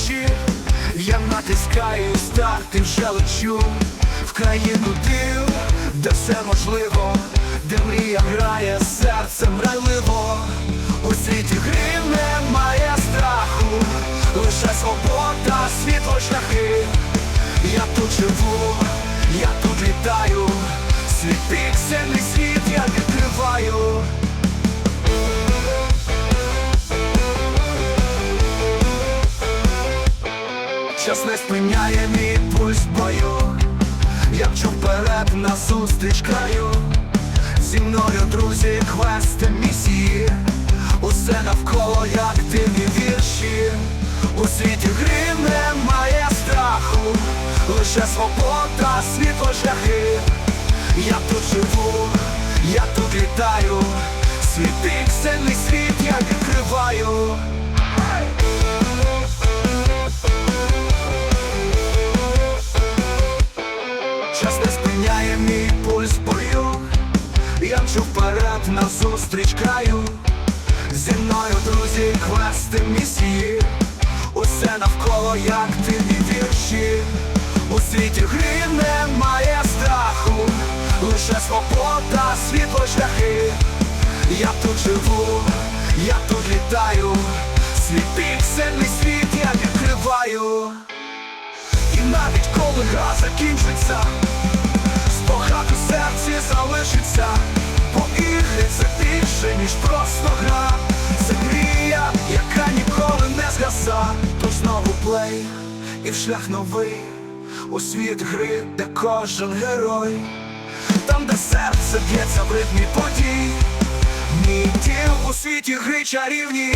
плечі, я натискаю старт і вже лечу в країну див, де все можливо, де мрія грає серцем грайливо. У світі гри немає страху, лише свобода, світло шляхи. Я тут живу, Час не спиняє мій пульс бою. Я мчу вперед назустріч краю. Зі мною друзі, квести, місії. Усе навколо як дивні вірші. У світі гри немає страху. Лише свобода, світло шляхи. Я тут живу, я тут літаю. Свій піксельний світ я відкриваю Час не спиняє мій пульс бою. Я мчу вперед назустріч краю. Зі мною друзі, квести, місії. Усе навколо як дивні вірші. У світі гри немає страху. Лише свобода, світло шляхи. Я тут живу, гра закінчиться, спогад у серці залишиться, бо ігри це більше, ніж просто гра. Це мрія, яка ніколи не згаса. Тож знову плей і в шлях новий у світ гри, де кожен герой, там, де серце б'ється в ритмі подій, мій дім у світі гри чарівній.